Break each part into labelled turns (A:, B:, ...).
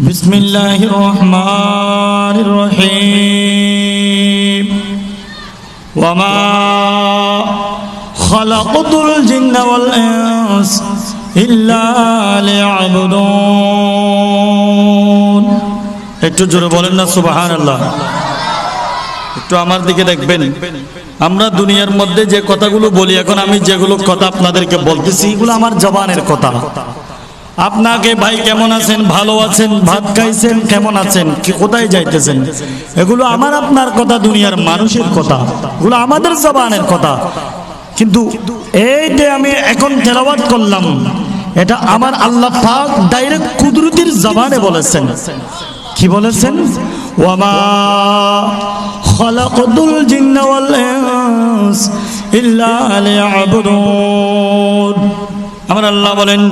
A: بسم الله الرحمن الرحيم وما خلقت الجن والإنس إلا ليعبدون একটু জোরে বলেন না সুবাহান আল্লাহ একটু আমার দিকে দেখবেন আমরা দুনিয়ার মধ্যে যে কথাগুলো বলি এখন আমি যেগুলো কথা আপনাদেরকে বলতেছি এগুলো আমার জবানের কথা আপনাকে ভাই কেমন আছেন? ভালো আছেন? ভাত খাইছেন? কেমন আছেন? কোথায় যাইতেছেন? এগুলো আমার আপনার কথা, দুনিয়ার মানুষের কথা। এগুলো আমাদের জবানের কথা। কিন্তু এই যে আমি এখন তেলাওয়াত করলাম। এটা আমার আল্লাহ পাক ডাইরেক্ট কুদরতির জবানে বলেছেন। কি বলেছেন? ওয়ামা আমার আল্লাহ বলেন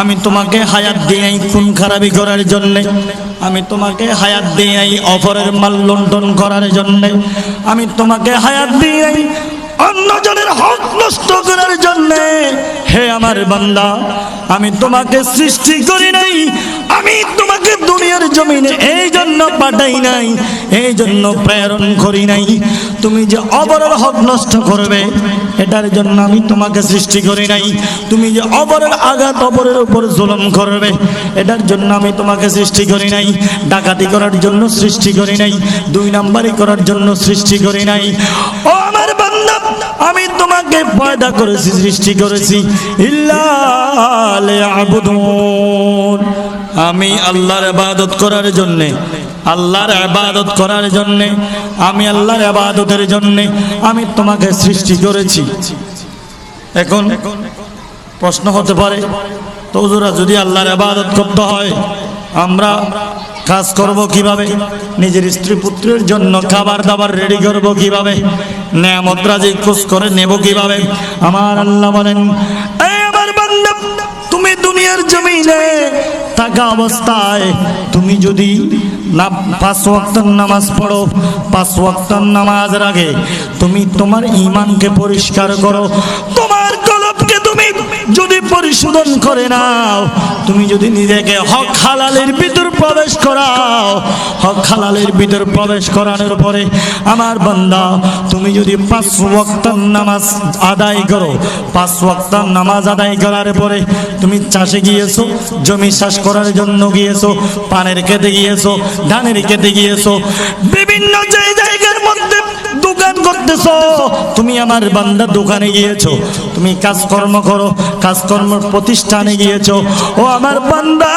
A: আমি তোমাকে হায়াত দিয়ে খুন খারাপি করার জন্যে। আমি তোমাকে হায়াত দিয়ে অপরের মাল লন্ডন করার জন্যে। আমি তোমাকে হায়াত দিয়ে অন্যজনের হক নষ্ট করার জন্যে। হে আমার বান্দা, আমি তোমাকে সৃষ্টি করি নাই। আমি তোমাকে দুনিয়ার জমিনে জন্য পাঠাই নাই, এই জন্য প্রেরণ করি নাই। তুমি যে অবরের হক নষ্ট করবে, এটার জন্য আমি তোমাকে সৃষ্টি করি নাই। তুমি যে অবরের আঘাত অবরের উপর জুলুম করবে, এটার জন্য আমি তোমাকে সৃষ্টি করি নাই। ডাকাতি করার জন্য সৃষ্টি করি নাই, দুই নাম্বারি করার জন্য সৃষ্টি করি নাই। ও আমার বান্দা, আমি তোমাকে পয়দা করেছি, সৃষ্টি করেছি। ইল্লাহুন আমি আল্লাহর ইবাদত করার জন্য আল্লাহর ইবাদত করার জন্য, আমি আল্লাহর ইবাদতের জন্য আমি তোমাকে সৃষ্টি করেছি। এখন প্রশ্ন হতে পারে, তো হুজুরা, যদি আল্লাহর ইবাদত করতে হয়, আমরা কাজ করব কীভাবে? নিজের স্ত্রী পুত্রের জন্য খাবার দাবার রেডি করব কীভাবে? রাজি খোঁজ করে নেব কীভাবে? আমার আল্লাহ বলেন তুমি দুনিয়ার জমিনে থাকা অবস্থায় তুমি যদি না পাঁচ ওয়াক্তর নামাজ পড়ো, পাঁচ ওয়াক্তর নামাজ আগে তুমি তোমার ইমানকে পরিষ্কার করো। তোমার যদি পরিশোধন করে নাও, তুমি যদি নিজেকে হক হালালের ভিতর প্রবেশ করাও, হক হালালের ভিতর প্রবেশ করানোর পরে আমার বান্দা, তুমি যদি পাঁচ ওয়াক্তর নামাজ আদায় করো, পাঁচ ওয়াক্তর নামাজ আদায় করার পরে তুমি চাষে গিয়েছো, জমি চাষ করার জন্য গিয়েছো, পানের খেতে গিয়েছো, ধানের খেতে গিয়েছো, বিভিন্ন যে দোকান করতেছ? তুমি আমার বান্দা দোকানে গিয়েছো। তুমি কাজকর্ম করো, কাজকর্ম প্রতিষ্ঠানে গিয়েছো। ও আমার বান্দা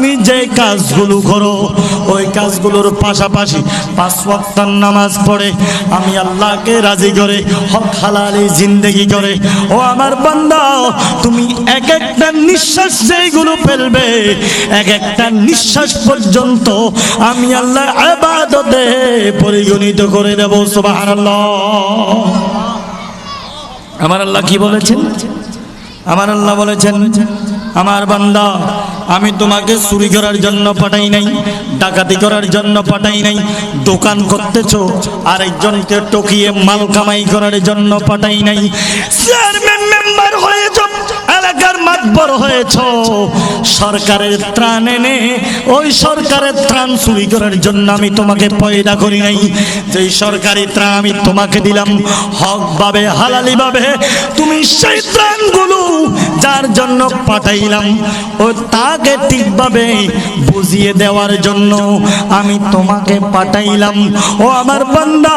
A: তুমি যে কাজগুলো করো, ওই কাজগুলোর পাশাপাশি পাঁচ ওয়াক্তার নামাজ পড়ে, আমি আল্লাহকে রাজি করে, হক হালালি জিন্দেগি করে। ও আমার বান্দা, তুমি এক একটা নিঃশ্বাস যেগুলো ফেলবে, এক একটা নিঃশ্বাস পর্যন্ত আমি আল্লাহ আবাদতে পরিগণিত করে দেব, সুবহানাল্লাহ। আমার আল্লাহ কি বলেছেন? আমার আল্লাহ বলেছেন, আমার বান্দা আমি তোমাকে চুরি করার জন্য পাঠাই নাই, ডাকাতি করার জন্য পাঠাই নাই, দোকান করতেছ, আরেকজনকে টকিয়ে মাল কামাই করার জন্য পাঠাই নাই। এলাকার হয়েছ। সরকারের ত্রাণ এনে ওই সরকারের ত্রাণ চুরি করার জন্য আমি তোমাকে পয়দা করি নাই। যেই সরকারি ত্রাণ আমি তোমাকে দিলাম হক ভাবে হালালি ভাবে তুমি সেই ত্রাণগুলো যার জন্য পাঠাইলাম, ও তাকে ঠিকভাবে বুঝিয়ে দেওয়ার জন্য আমি তোমাকে পাঠাইলাম। ও আমার বান্দা,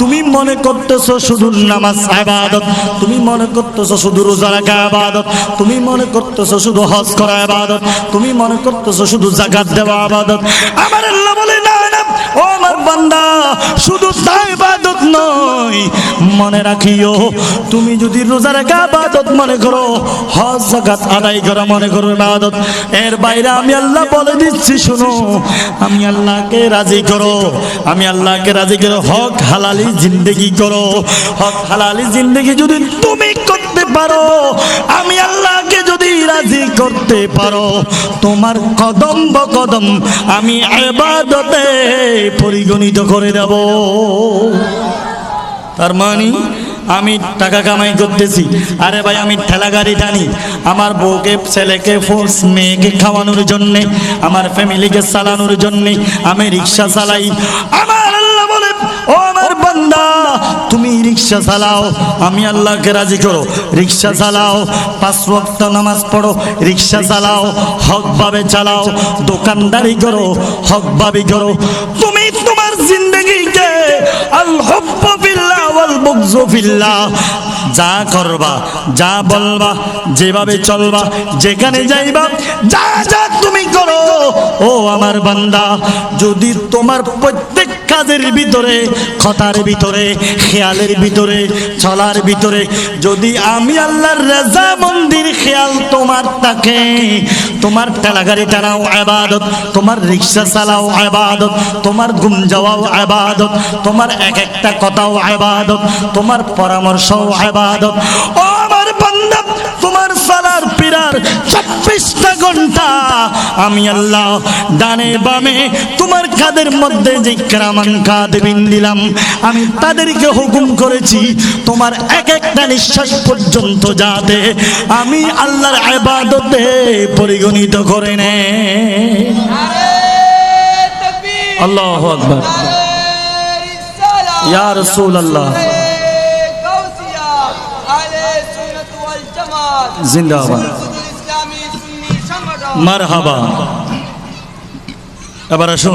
A: তুমি মনে করতেছো শুধু নামাজ আবাদত, তুমি মনে করতেছো শুধু রোজা রাখা আবাদত, তুমি মনে করতেছো শুধু হজ করা আবাদত তুমি মনে করতেছো শুধু জাকাত দেওয়া আবাদত আমার আল্লাহ বলে, না ও আমার বান্দা, শুধু তাই ইবাদত নয়, মনে রাখিও, তুমি যদি রোজা রাখা ইবাদত মনে করো, হজ, জাকাত আদায় করা মনে করো ইবাদত। এর বাইরে আমি আল্লাহ বলে দিচ্ছি, শুনো, আমি আল্লাহকে রাজি করো, আমি আল্লাহকে রাজি করো। হক হালালি জিন্দেগি করো, হক হালালি জিন্দেগি যদি তুমি করতে পারো? আমি আল্লাহকে যদি রাজি করতে পারো, তোমার কদম কদম আমি এবাদতে পরিগণিত করে দেব। তার মানে আমি টাকা কামাই করতেছি। আরে ভাই, আমি ঠেলা গাড়ি টানি। আমার বউকে, ছেলেকে, ফোর্স মেয়েকে খাওয়ানোর জন্যে, আমার ফ্যামিলিকে চালানোর জন্যে, আমি রিক্সা চালাই। আমার রিক্সা চালাও, আমি আল্লাহকে রাজি করো। রিক্সা চালাও, পাঁচ ওয়াক্ত নামাজ পড়ো, রিক্সা চালাও হকভাবে চালাও, দোকানদারি করো হকভাবে করো। তুমি তোমার জিন্দগিকে যা করবা, যা বলবা, যেভাবে চলবা, যেখানে যাইবা, যা যা তুমি করো, ও আমার বান্দা, যদি তোমার প্রত্যেক কাজের ভিতরে, কথার ভিতরে, খেয়ালের ভিতরে, চলার ভিতরে, যদি আমি আল্লাহর রেজা মন্দির খেয়াল তোমার থাকে, তোমার ঠেলাগাড়ি টানাও আবাদত, তোমার রিক্সা চালাও, আবাদত, তোমার ঘুম যাওয়াও, আবাদত তোমার এক একটা কথাও আবাদত তোমার পরামর্শও আবাদত। ও আমার বান্দা তোমার সালার পিরার চব্বিশটা ঘণ্টা আমি আল্লাহ ডানে বামে তোমার কাদের মধ্যে যে ক্রামান কাদ বিন দিলাম আমি তাদেরকে হুকুম করেছি তোমার এক একটা নিঃশ্বাস পর্যন্ত যাতে আমি আল্লাহর আবাদতে পরিগণিত করে নে আল্লাহ আকবার। ইয়া রাসূলুল্লাহ জিন্দাবাদ মারহাবা এবার আসুন